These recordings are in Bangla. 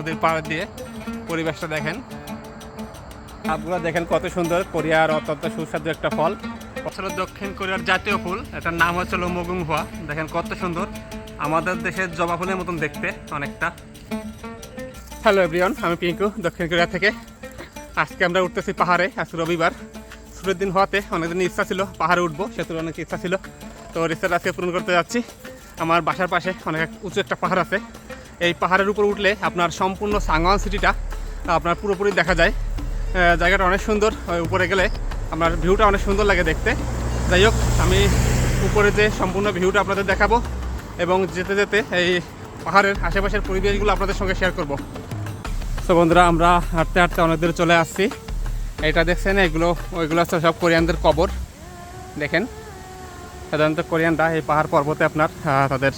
নদীর পাড় দিয়ে পরিবেশটা দেখেন। গাছগুলো দেখেন কত সুন্দর কোরিয়ার অত্যন্ত সুস্বাদু একটা ফল। আসলে দক্ষিণ কোরিয়ার জাতীয় ফুল এটার নাম হচ্ছিল মগুং হুয়া দেখেন কত সুন্দর আমাদের দেশের জবা ফুলের মতন দেখতে অনেকটা। হ্যালো এভরিওয়ান আমি পিঙ্কু দক্ষিণ কোরিয়া থেকে। আজকে আমরা উঠতেছি পাহাড়ে আজকে রবিবার। ছুটির দিন হওয়াতে অনেকদিন ইচ্ছা ছিল পাহাড়ে উঠবো সেতুর অনেক ইচ্ছা ছিল। তো ইচ্ছাটা আজকে পূরণ করতে যাচ্ছি। আমার বাসার পাশে অনেক উঁচু একটা পাহাড় আছে। এই পাহাড়ের উপর উঠলে আপনার সম্পূর্ণ সাংওয়ান সিটিটা, আপনার পুরোপুরি দেখা যায়। জায়গাটা অনেক সুন্দর উপরে গেলে আপনার ভিউটা অনেক সুন্দর লাগে দেখতে। যাই হোক, আমি উপরে যে সম্পূর্ণ ভিউটা আপনাদের দেখাবো এবং যেতে যেতে এই পাহাড়ের আশেপাশের পরিবেশগুলো আপনাদের সঙ্গে শেয়ার করব। তো বন্ধুরা, আমরা হাঁটতে হাঁটতে অনেক দূরে চলে আসছি। এটা দেখছেন, এগুলো, ওইগুলো হচ্ছে সব কোরিয়ানদের কবর। দেখেন, সাধারণত কোরিয়ানরা এই পাহাড় পর্বতে আপনার তাদের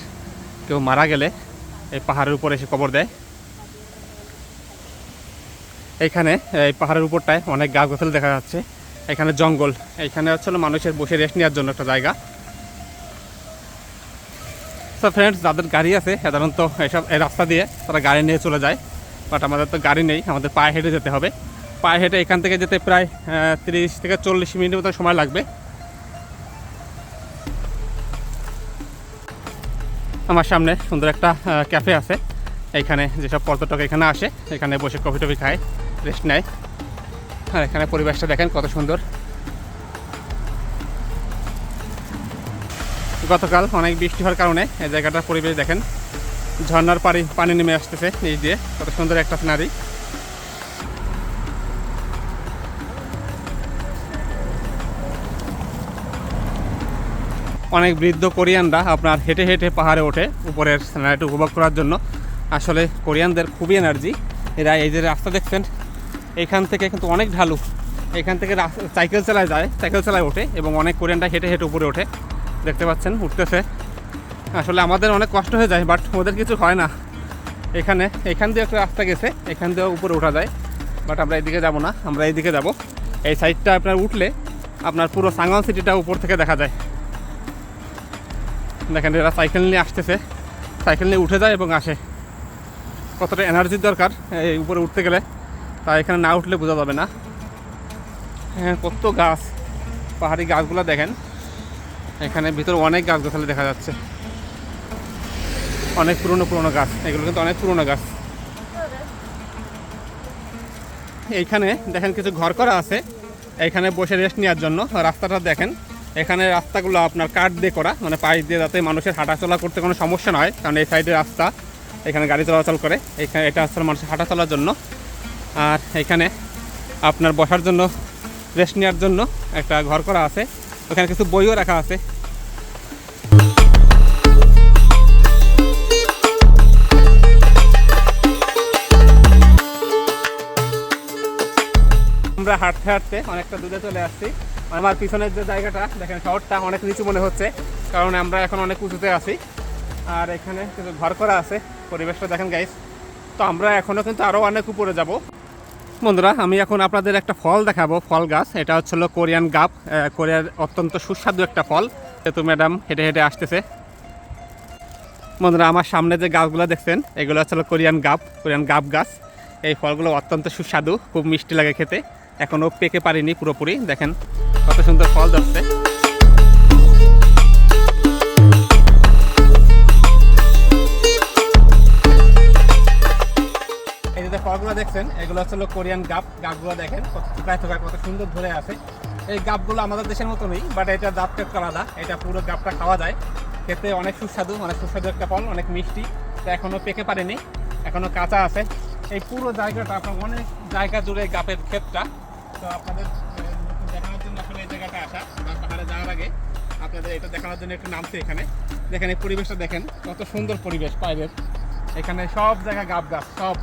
কেউ মারা গেলে এই পাহাড়ের উপরে এসে কবর দেয়। এইখানে এই পাহাড়ের উপরটায় অনেক গাছ গোছল দেখা যাচ্ছে। এখানে জঙ্গল। এইখানে হচ্ছে মানুষের বসে রেস্ট নেওয়ার জন্য একটা জায়গা। তো ফ্রেন্ডস যাদের গাড়ি আছে, সাধারণত এসব, এই রাস্তা দিয়ে তারা গাড়ি নিয়ে চলে যায়। বাট আমাদের তো গাড়ি নেই, আমাদের পায়ে হেঁটে যেতে হবে। পায়ে হেঁটে এখান থেকে যেতে প্রায় তিরিশ থেকে চল্লিশ মিনিট মতো সময় লাগবে। আমার সামনে সুন্দর একটা ক্যাফে আছে। এখানে যেসব পর্যটক এখানে আসে, এখানে বসে কফি টফি খায় রেস্ট নেয়। আর এখানে পরিবেশটা দেখেন কত সুন্দর। গতকাল অনেক বৃষ্টি হওয়ার কারণে এই জায়গাটার পরিবেশ দেখেন ঝর্নার পানি পানি নেমে আসতেছে নিজ দিয়ে কত সুন্দর একটা সিনারি অনেক বৃদ্ধ কোরিয়ানরা আপনার হেঁটে হেঁটে পাহাড়ে ওঠে উপরের সিনারিটা উপভোগ করার জন্য। আসলে কোরিয়ানদের খুবই এনার্জি। এরা এই যে রাস্তা দেখছেন, এখান থেকে কিন্তু অনেক ঢালু। এখান থেকে সাইকেল চালায় যায়, সাইকেল চালায় ওঠে এবং অনেক কোরিয়ানরা হেঁটে হেঁটে উপরে ওঠে। দেখতে পাচ্ছেন, উঠতেছে। আসলে আমাদের অনেক কষ্ট হয়ে যায়, বাট ওদের কিছু হয় না। এখানে, এখান দিয়ে একটা রাস্তা গেছে, এখান দিয়ে উপরে ওঠা যায়। বাট আমরা এইদিকে যাব না, আমরা এইদিকে যাব। এই সাইডটা আপনার উঠলে আপনার পুরো সাংওয়ান সিটিটা উপর থেকে দেখা যায়। দেখেন, এরা সাইকেল নিয়ে আসতেছে। সাইকেল নিয়ে উঠে যায় এবং আসে। কতটা এনার্জির দরকার এই উপরে উঠতে গেলে। তা এখানে না উঠলে বোঝা যাবে না। হ্যাঁ কত গাছ। পাহাড়ি গাছগুলো দেখেন। এখানে ভিতরে অনেক গাছ গোছালি দেখা যাচ্ছে। অনেক পুরনো পুরনো গাছ। এগুলো কিন্তু অনেক পুরনো গাছ। এইখানে দেখেন কিছু ঘর করা আছে। এখানে বসে রেস্ট নেওয়ার জন্য। রাস্তাটা দেখেন। এখানে রাস্তাগুলো আপনার কাঠ দিয়ে করা মানে পাইপ দিয়ে যাতে মানুষের হাঁটাচলা করতে কোনো সমস্যা না হয় কারণ এই সাইডে রাস্তা, এখানে গাড়ি চলাচল করে, এখানে এটা আসলে মানুষের হাঁটা চলার জন্য। আর এখানে আপনার বসার জন্য, রেস্ট নেওয়ার জন্য একটা ঘর করা আছে, ওখানে কিছু বইও রাখা আছে। আমরা হাঁটতে হাঁটতে অনেকটা দূরে চলে আসছি। আমার পিছনের যে জায়গাটা, দেখেন শহরটা অনেক নিচু মনে হচ্ছে, কারণ আমরা এখন অনেক উঁচুতে আছি। আর এখানে কিছু ঘর করা আছে, পরিবেশটা দেখেন গাইস তো আমরা এখনও কিন্তু আরও অনেক উপরে যাব। বন্ধুরা, আমি এখন আপনাদের একটা ফল দেখাবো, ফল গাছ। এটা হচ্ছে হলো কোরিয়ান গাপ। কোরিয়ার অত্যন্ত সুস্বাদু একটা ফল। যেহেতু ম্যাডাম হেঁটে হেঁটে আসতেছে। বন্ধুরা, আমার সামনে যে গাছগুলো দেখছেন, এগুলো হচ্ছে হলো কোরিয়ান গাপ কোরিয়ান গাপ গাছ। এই ফলগুলো অত্যন্ত সুস্বাদু, খুব মিষ্টি লাগে খেতে। এখনও পেকে পারিনি পুরোপুরি। দেখেন কত সুন্দর ফল ধরছে এই যে ফলগুলো দেখছেন, এগুলো হচ্ছে কোরিয়ান গাপ। গাপগুলো দেখেন থোকায় থোকায় কত সুন্দর ধরে আছে। এই গাপগুলো আমাদের দেশের মতনই বাট এটা দাঁতটা একটু আলাদা। এটা পুরো গাপটা খাওয়া যায়। খেতে অনেক সুস্বাদু অনেক সুস্বাদু একটা ফল, অনেক মিষ্টি। তো এখনও পেকে পারেনি এখনও কাঁচা আছে। এই পুরো জায়গাটা আপনার অনেক জায়গা জুড়ে গাপের ক্ষেতটা। তো আপনাদের দেখানোর জন্য আসলে এই জায়গাটা আসা, বা পাহাড়ে যাওয়ার আগে আপনাদের এটা দেখানোর জন্য একটু নামছে এখানে। দেখেন এই পরিবেশটা দেখেন, কত সুন্দর পরিবেশ বাইরের এখানে সব জায়গা গাব গাছ, সব।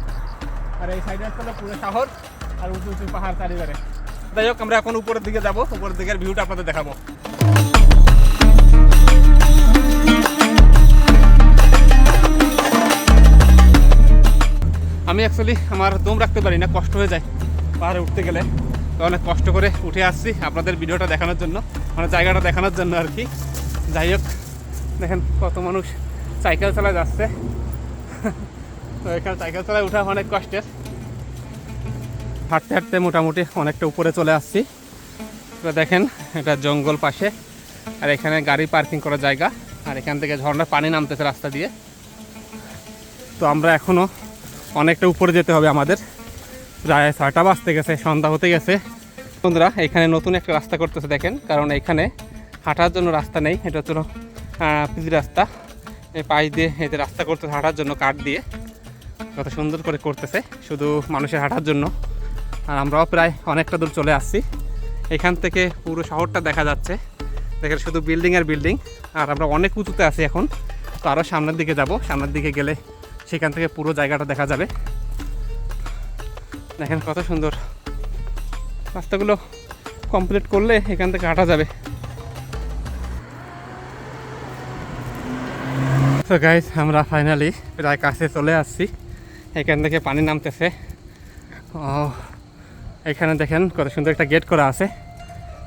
আর এই সাইডে হচ্ছে পুরো শহর আর উঁচু উঁচু পাহাড় চারিবারে যাই হোক, আমরা এখন উপরের দিকে যাব, উপরের দিকের ভিউটা আপনাদের দেখাবো। আমি অ্যাকচুয়ালি আমার দম রাখতে পারি না, কষ্ট হয়ে যায় পাহাড়ে উঠতে গেলে। অনেক কষ্ট করে উঠে আসছি আপনাদের ভিডিওটা দেখানোর জন্য মানে জায়গাটা দেখানোর জন্য আর কি। যাই হোক, দেখেন কত মানুষ সাইকেল চালায় যাচ্ছে। তো এখানে সাইকেল চালায় ওঠা অনেক কষ্টের। হাঁটতে হাঁটতে মোটামুটি অনেকটা উপরে চলে আসছি। তো দেখেন, এটা জঙ্গল পাশে, আর এখানে গাড়ি পার্কিং করার জায়গা, আর এখান থেকে ঝর্ণার পানি নামতেছে রাস্তা দিয়ে। তো আমরা এখনও অনেকটা উপরে যেতে হবে আমাদের। প্রায় ছয়টা বাজতে গেছে, সন্ধ্যা হতে গেছে। বন্ধুরা, এখানে নতুন একটা রাস্তা করতেছে, দেখেন। কারণ এখানে হাঁটার জন্য রাস্তা নেই, এটা হচ্ছে পিজি রাস্তা। এই পাশ দিয়ে এতে রাস্তা করতেছে হাঁটার জন্য, কাঠ দিয়ে। কত সুন্দর করে করতেছে, শুধু মানুষের হাঁটার জন্য। আর আমরাও প্রায় অনেকটা দূর চলে আসছি। এখান থেকে পুরো শহরটা দেখা যাচ্ছে। দেখেন, শুধু বিল্ডিং আর বিল্ডিং। আর আমরা অনেক উঁচুতে আছি এখন। তো আরও সামনের দিকে যাব। সামনের দিকে গেলে সেখান থেকে পুরো জায়গাটা দেখা যাবে। দেখেন কত সুন্দর। রাস্তাগুলো কমপ্লিট করলে এখান থেকে হাঁটা যাবে। তো গাইজ আমরা ফাইনালি প্রায় কাছে চলে আসছি। এখান থেকে পানি নামতেছে। ও, এখানে দেখেন কত সুন্দর একটা গেট করা আছে।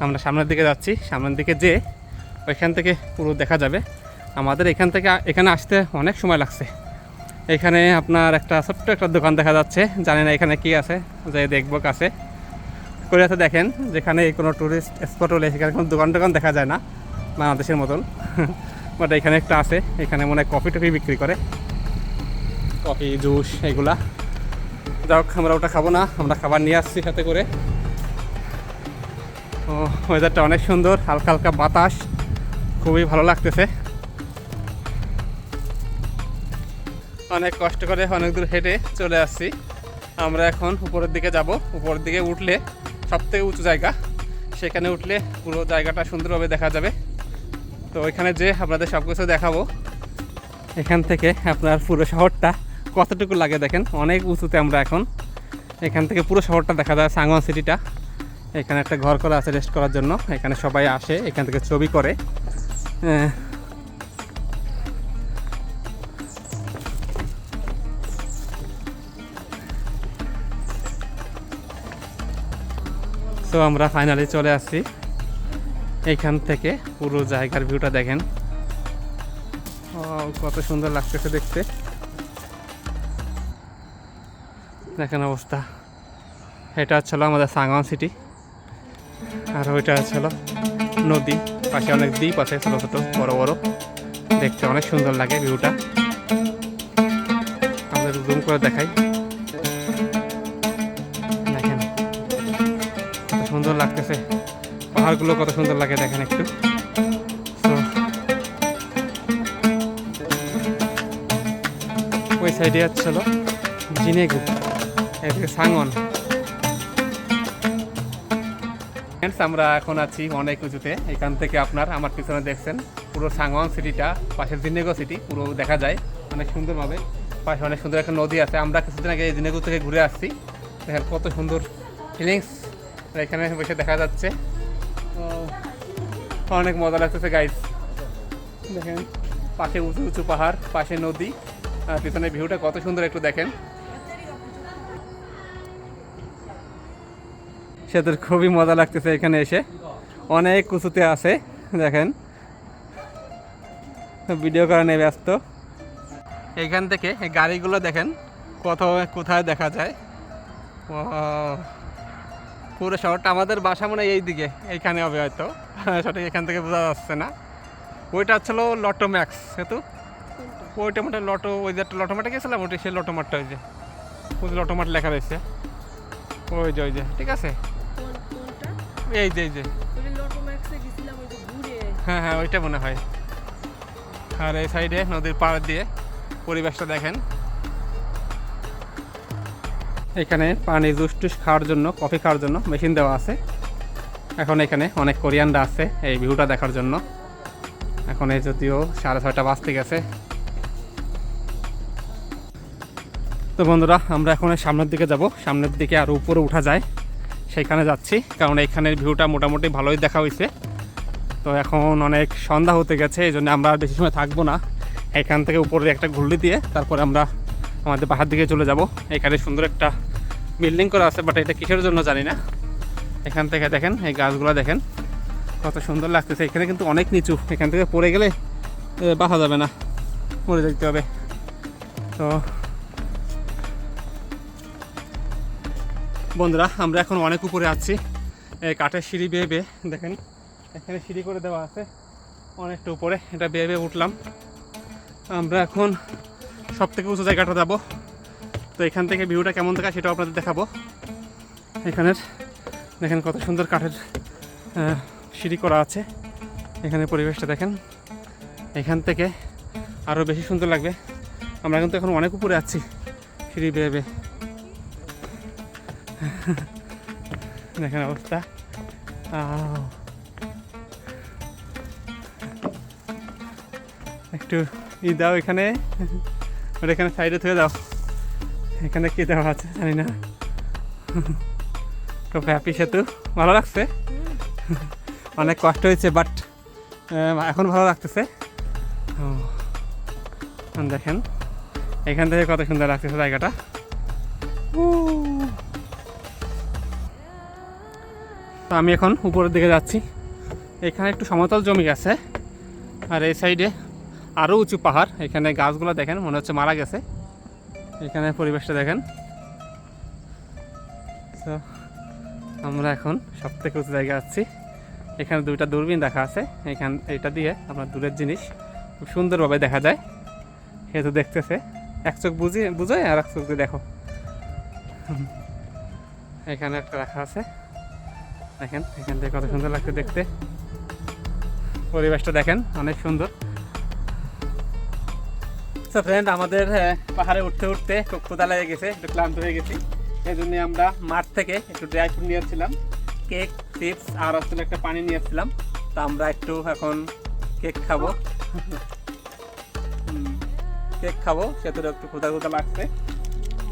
আমরা সামনের দিকে যাচ্ছি। সামনের দিকে যেয়ে ওইখান থেকে পুরো দেখা যাবে। আমাদের এখান থেকে, এখানে আসতে অনেক সময় লাগছে। এখানে আপনার একটা ছোট্ট একটা দোকান দেখা যাচ্ছে। জানি না এখানে কি আছে, যে দেখব কাছে। কোরিয়াতে দেখেন, যেখানে কোনো টুরিস্ট স্পট হলে সেখানে কোনো দোকান টোকান দেখা যায় না, বাংলাদেশের মতন। বাট এখানে একটা আছে, এখানে মনে হয় কফি টফি বিক্রি করে। কফি জুস এগুলা। হোক, আমরা ওটা খাব না, আমরা খাবার নিয়ে আসছি সাথে করে। ও ওয়েদারটা অনেক সুন্দর, হালকা হালকা বাতাস। খুবই ভালো লাগতেছে। অনেক কষ্ট করে অনেক দূর হেঁটে চলে আসছি। আমরা এখন উপরের দিকে যাব। উপরের দিকে উঠলে সব থেকে উঁচু জায়গা। সেখানে উঠলে পুরো জায়গাটা সুন্দরভাবে দেখা যাবে। তো ওইখানে যে আপনাদের সব কিছু দেখাবো, এখান থেকে আপনার পুরো শহরটা কতটুকু লাগে দেখেন? অনেক উঁচুতে আমরা এখন। এখান থেকে পুরো শহরটা দেখা যায় সাংওয়ান সিটিটা। এখানে একটা ঘর করা আছে রেস্ট করার জন্য। এখানে সবাই আসে, এখান থেকে ছবি করে। তো আমরা ফাইনালি চলে আসছি। এইখান থেকে পুরো জায়গার ভিউটা দেখেন। কত সুন্দর লাগতেছে দেখতে। দেখেন অবস্থা। এটা হচ্ছিল আমাদের সাংওয়ান সিটি আর ওইটা হচ্ছিল নদী। পাশে অনেক দ্বীপ আছে ছোটো ছোটো, বড় বড়। দেখতে অনেক সুন্দর লাগে ভিউটা আমাদের জুম করে দেখাই। লাগতেছে। পাহাড়গুলো কত সুন্দর লাগে দেখেন একটু। ওই সাইডে যাচ্ছিল জিনেগু, এদিকে সাঙ্গন। আমরা এখন আছি অনেক উঁচুতে। এখান থেকে আপনার আমার পিছনে দেখছেন পুরো সাংওয়াং সিটিটা, পাশের জিনেগো সিটি, পুরো দেখা যায় অনেক সুন্দরভাবে। পাশে অনেক সুন্দর একটা নদী আছে। আমরা কিছুদিন আগে এই জিনেগো থেকে ঘুরে আসছি। দেখেন কত সুন্দর ফিলিংস এখানে বসে দেখা যাচ্ছে। অনেক মজা লাগতেছে গাইস দেখেন, পাশে উঁচু উঁচু পাহাড়, পাশে নদী, আর পিছনে ভিউটা কত সুন্দর একটু দেখেন। সে সেদের খুবই মজা লাগতেছে এখানে এসে। অনেক উঁচুতে আছে, দেখেন। ভিডিও করা নিয়ে ব্যস্ত। এইখান থেকে গাড়িগুলো দেখেন কত কোথায় দেখা যায়। পুরো শহরটা আমাদের বাসা মনে হয় এই দিকে এইখানে হবে হয়তো। সঠিক এখান থেকে বোঝা যাচ্ছে না। ওইটা হচ্ছিল লটো ম্যাক্স সেতু? ওইটা মোটে লটো, ওই যে একটা লটোমাটে গেছিলাম, ওইটা সেই লটোমাটটা ওই যে। ওই যে লটোমাট লেখা রয়েছে। ওই যে ওই যে, ঠিক আছে? এই যে এই যে। হ্যাঁ হ্যাঁ ওইটা মনে হয়। আর এই সাইডে নদীর পাড় দিয়ে পরিবেশটা দেখেন। এখানে পানি জুস টুস খাওয়ার জন্য, কফি খাওয়ার জন্য মেশিন দেওয়া আছে। এখন এখানে অনেক কোরিয়ানরা আছে এই ভিউটা দেখার জন্য। এখন এই যদিও সাড়ে ছয়টা বাজতে গেছে। তো বন্ধুরা, আমরা এখন সামনের দিকে যাব। সামনের দিকে আর উপরে উঠা যায়, সেইখানে যাচ্ছি। কারণ এইখানের ভিউটা মোটামুটি ভালোই দেখা হয়েছে। তো এখন অনেক সন্ধ্যা হতে গেছে, এই জন্য আমরা বেশি সময় থাকব না। এখান থেকে উপরে একটা ঘুরলি দিয়ে তারপরে আমরা আমাদের পাহাড় দিকে চলে যাব। এখানে সুন্দর একটা বিল্ডিং করা আছে বাট এটা কিসের জন্য জানি না। এখান থেকে দেখেন, এই গাছগুলো দেখেন, কত সুন্দর লাগতেছে। এখানে কিন্তু অনেক নিচু। এখান থেকে পড়ে গেলে বাঁচা যাবে না। পড়ে যেতে হবে। তো, বন্ধুরা, আমরা এখন অনেক উপরে আছি। কাঠের সিঁড়ি বেয়ে বেয়ে, দেখেন, এখানে সিঁড়ি করে দেওয়া আছে। অনেকটা উপরে, এটা বেয়ে বেয়ে উঠলাম। আমরা এখন সব থেকে উঁচু জায়গাটা যাব। তো এখান থেকে ভিউটা কেমন থাকে সেটাও আপনাদের দেখাবো। এখানের দেখেন কত সুন্দর কাঠের সিঁড়ি করা আছে। এখানে পরিবেশটা দেখেন। এখান থেকে আরও বেশি সুন্দর লাগবে। আমরা কিন্তু এখন অনেক উপরে আছি সিঁড়ি বেয়ে বেয়ে। দেখেন অবস্থা। একটু ই দাও এখানে। ওটা এখানে সাইডে থেকে দাও। এখানে কি দেওয়া আছে জানি না। তো হ্যাপি সেতু, ভালো লাগছে? অনেক কষ্ট হয়েছে বাট এখন ভালো লাগতেছে। দেখেন, এখান থেকে কত সুন্দর লাগতেছে জায়গাটা। তো আমি এখন উপরের দিকে যাচ্ছি। এখানে একটু সমতল জমি আছে, আর এই সাইডে আরও উঁচু পাহাড়। এখানে গাছগুলো দেখেন, মনে হচ্ছে মারা গেছে। এখানে পরিবেশটা দেখেন। তো আমরা এখন সব থেকে উঁচু জায়গায় আছি। এখানে দুইটা দূরবীন দেখা আছে। এখান এটা দিয়ে আপনার দূরের জিনিস খুব সুন্দরভাবে দেখা যায়। সে তো দেখতেছে। এক চোখ বুঝিয়ে বুঝোয় আর এক চোখ দিয়ে দেখো। এখানে একটা রাখা আছে। দেখেন, এখান থেকে কত সুন্দর লাগছে দেখতে। পরিবেশটা দেখেন, অনেক সুন্দর। তো ফ্রেন্ড আমাদের পাহাড়ে উঠতে উঠতে খুব ক্ষুদা লেগে গেছে, একটু ক্লান্ত হয়ে গেছি। এই জন্য আমরা মাঠ থেকে একটু ড্রাই ফ্রুট নিয়ে আসছিলাম। কেক চিপস আর আসলে একটা পানি নিয়ে আসছিলাম। তো আমরা একটু এখন কেক খাব। কেক খাব সেতুর একটু ক্ষুদা ক্ষুদা লাগছে।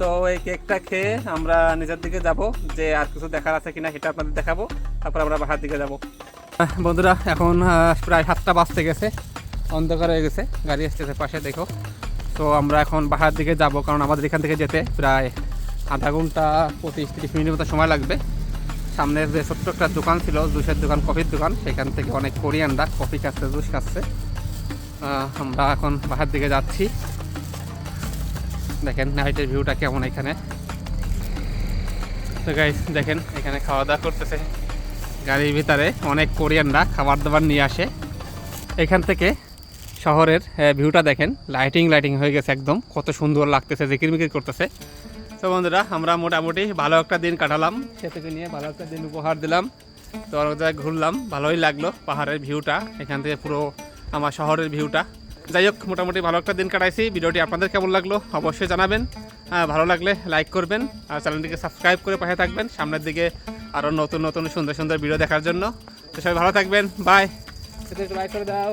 তো এই কেকটা খেয়ে আমরা নিজের দিকে যাব, যে আর কিছু দেখার আছে কিনা সেটা আপনাদের দেখাবো। তারপর আমরা বাসার দিকে যাব। বন্ধুরা, এখন প্রায় সাতটা বাজতে গেছে, অন্ধকার হয়ে গেছে, গাড়ি আসতেছে পাশে, দেখো। তো আমরা এখন বাহার দিকে যাব, কারণ আমাদের এখান থেকে যেতে প্রায় আধা ঘণ্টা পঁচিশ তিরিশ মিনিটের মতো সময় লাগবে। সামনের যে ছোট্ট একটা দোকান ছিল, জুসের দোকান, কফির দোকান, সেখান থেকে অনেক কোরিয়ানরা কফি খাচ্ছে, জুস খাচ্ছে। আমরা এখন বাহার দিকে যাচ্ছি। দেখেন, নাইটের ভিউটা কেমন এখানে। তো গাইস দেখেন, এখানে খাওয়া দাওয়া করতেছে। গাড়ির ভিতরে অনেক কোরিয়ানরা খাবার দাবার নিয়ে আসে। এখান থেকে শহরের ভিউটা দেখেন। লাইটিং লাইটিং হয়ে গেছে একদম। কত সুন্দর লাগতেছে, জিকিরমিকির করতেছে। তো বন্ধুরা, আমরা মোটামুটি ভালো একটা দিন কাটালাম। সেতুকে নিয়ে ভালো একটা দিন উপহার দিলাম। তো জায়গায় ঘুরলাম, ভালোই লাগল পাহাড়ের ভিউটা এখান থেকে পুরো আমার শহরের ভিউটা যাই হোক, মোটামুটি ভালো একটা দিন কাটাইছি। ভিডিওটি আপনাদের কেমন লাগল অবশ্যই জানাবেন। ভালো লাগলে লাইক করবেন আর চ্যানেলটিকে সাবস্ক্রাইব করে পাশে থাকবেন সামনের দিকে আরও নতুন নতুন সুন্দর সুন্দর ভিডিও দেখার জন্য। তো সবাই ভালো থাকবেন। বাই লাইক করে দাও।